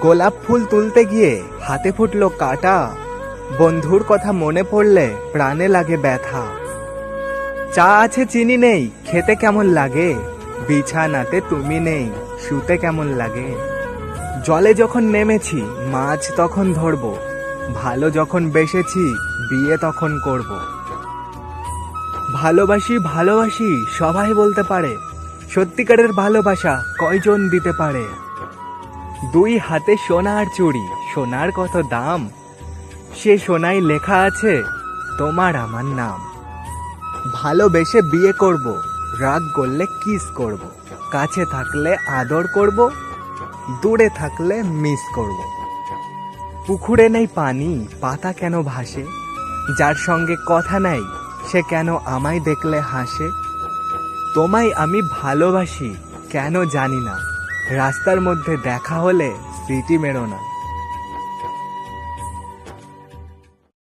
গোলাপ ফুল তুলতে গিয়ে হাতে ফুটলো কাটা। বন্ধুর কথা মনে পড়লে প্রাণে লাগে ব্যথা। চা আছে, চিনি নেই, খেতে কেমন লাগে? বিছানাতে তুমি নেই, শুতে কেমন লাগে? জলে যখন নেমেছি, মাছ তখন ধরবো। ভালো যখন বেসেছি, বিয়ে তখন করব। ভালোবাসি ভালোবাসি, সবাই বলতে পারে। সত্যিকারের ভালোবাসা কয়জন দিতে পারে? দুই হাতে সোনার চুড়ি। সোনার কত দাম? সে সোনায় লেখা আছে, তোমার আমার নাম। ভালোবেসে বিয়ে করব, রাগ করলে কিস করব, কাছে থাকলে আদর করব, দূরে থাকলে মিস করব। পুকুরে নেই পানি, পাতা কেন ভাসে? যার সঙ্গে কথা নাই, সে কেন আমায় দেখলে হাসে? তোমায় আমি ভালোবাসি, কেন জানি না। রাস্তার মধ্যে দেখা হলে স্মৃতি মেরো না।